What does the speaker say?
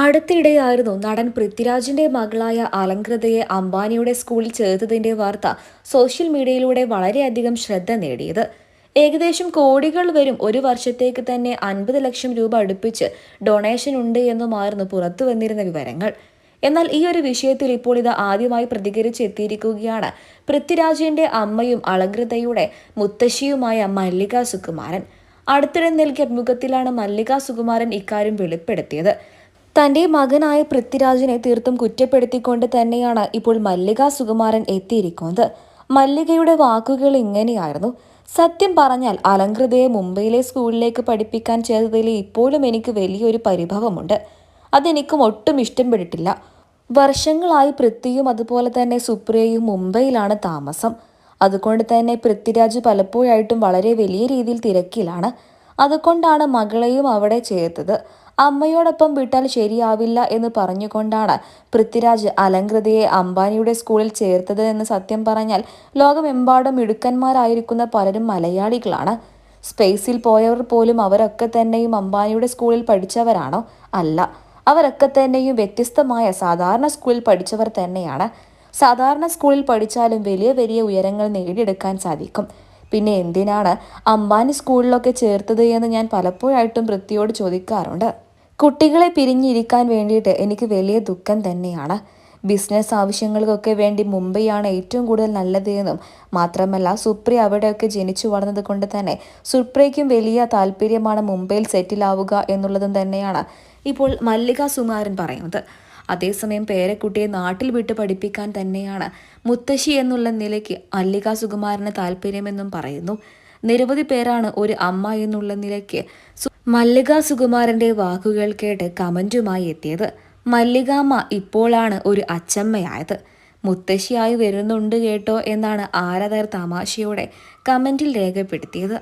അടുത്തിടെയായിരുന്നു നടൻ പൃഥ്വിരാജിന്റെ മകളായ അലങ്കൃതയെ അംബാനിയുടെ സ്കൂളിൽ ചേർത്തതിന്റെ വാർത്ത സോഷ്യൽ മീഡിയയിലൂടെ വളരെയധികം ശ്രദ്ധ നേടിയത്. ഏകദേശം കോടികൾ വരും ഒരു വർഷത്തേക്ക് തന്നെ അൻപത് ലക്ഷം രൂപ അടുപ്പിച്ച് ഡൊണേഷൻ ഉണ്ട് എന്നുമായിരുന്നു പുറത്തു വന്നിരുന്ന വിവരങ്ങൾ. എന്നാൽ ഈ ഒരു വിഷയത്തിൽ ഇപ്പോൾ ഇത് ആദ്യമായി പ്രതികരിച്ചെത്തിയിരിക്കുകയാണ് പൃഥ്വിരാജിന്റെ അമ്മയും അലങ്കൃതയുടെ മുത്തശ്ശിയുമായ മല്ലിക സുകുമാരൻ. അടുത്തിടെ നൽകിയ അഭിമുഖത്തിലാണ് മല്ലിക സുകുമാരൻ ഇക്കാര്യം വെളിപ്പെടുത്തിയത്. തന്റെ മകനായ പൃഥ്വിരാജിനെ തീർത്തും കുറ്റപ്പെടുത്തിക്കൊണ്ട് തന്നെയാണ് ഇപ്പോൾ മല്ലിക സുകുമാരൻ എത്തിയിരിക്കുന്നത്. മല്ലികയുടെ വാക്കുകൾ ഇങ്ങനെയായിരുന്നു. സത്യം പറഞ്ഞാൽ അലങ്കൃതയെ മുംബൈയിലെ സ്കൂളിലേക്ക് പഠിപ്പിക്കാൻ ചേർത്തതിൽ ഇപ്പോഴും എനിക്ക് വലിയൊരു പരിഭവമുണ്ട്. അതെനിക്കും ഒട്ടും ഇഷ്ടപ്പെട്ടിട്ടില്ല. വർഷങ്ങളായി പൃഥ്വിയും അതുപോലെ തന്നെ സുപ്രിയയും മുംബൈയിലാണ് താമസം. അതുകൊണ്ട് തന്നെ പൃഥ്വിരാജ് പലപ്പോഴായിട്ടും വളരെ വലിയ രീതിയിൽ തിരക്കിലാണ്. അതുകൊണ്ടാണ് മകളെയും അവിടെ ചേർത്തത്. അമ്മയോടൊപ്പം വിട്ടാൽ ശരിയാവില്ല എന്ന് പറഞ്ഞുകൊണ്ടാണ് പൃഥ്വിരാജ് അലങ്കൃതയെ അംബാനിയുടെ സ്കൂളിൽ ചേർത്തത് എന്ന് സത്യം പറഞ്ഞാൽ ലോകമെമ്പാടും മിടുക്കന്മാരായിരിക്കുന്ന പലരും മലയാളികളാണ്. സ്പേസിൽ പോയവർ പോലും അവരൊക്കെ തന്നെയും അംബാനിയുടെ സ്കൂളിൽ പഠിച്ചവരാണോ? അല്ല. അവരൊക്കെ തന്നെയും വ്യത്യസ്തമായ സാധാരണ സ്കൂളിൽ പഠിച്ചവർ തന്നെയാണ്. സാധാരണ സ്കൂളിൽ പഠിച്ചാലും വലിയ വലിയ ഉയരങ്ങൾ നേടിയെടുക്കാൻ സാധിക്കും. പിന്നെ എന്തിനാണ് അംബാനി സ്കൂളിലൊക്കെ ചേർത്തത് എന്ന് ഞാൻ പലപ്പോഴായിട്ടും വൃത്തിയോട് ചോദിക്കാറുണ്ട്. കുട്ടികളെ പിരിഞ്ഞിരിക്കാൻ വേണ്ടിയിട്ട് എനിക്ക് വലിയ ദുഃഖം തന്നെയാണ്. ബിസിനസ് ആവശ്യങ്ങൾക്കൊക്കെ വേണ്ടി മുംബൈയാണ് ഏറ്റവും കൂടുതൽ നല്ലത് എന്നും മാത്രമല്ല സുപ്രിയ അവിടെയൊക്കെ ജനിച്ചു വളർന്നത് കൊണ്ട് തന്നെ സുപ്രിയയ്ക്കും വലിയ താല്പര്യമാണ് മുംബൈയിൽ സെറ്റിൽ ആവുക എന്നുള്ളതും തന്നെയാണ് ഇപ്പോൾ മല്ലിക സുമാരൻ പറയുന്നത്. അതേസമയം പേരക്കുട്ടിയെ നാട്ടിൽ വിട്ട് പഠിപ്പിക്കാൻ തന്നെയാണ് മുത്തശ്ശി എന്നുള്ള നിലയ്ക്ക് മല്ലിക സുകുമാരന് താല്പര്യമെന്നും പറയുന്നു. നിരവധി പേരാണ് ഒരു അമ്മ എന്നുള്ള നിലയ്ക്ക് മല്ലിക സുകുമാരന്റെ വാക്കുകൾ കേട്ട് കമന്റുമായി എത്തിയത്. മല്ലികാമ്മ ഇപ്പോഴാണ് ഒരു അച്ചമ്മയായത്. മുത്തശ്ശിയായി വരുന്നുണ്ട് കേട്ടോ എന്നാണ് ആരാധകർ തമാശയോടെ കമന്റിൽ രേഖപ്പെടുത്തിയത്.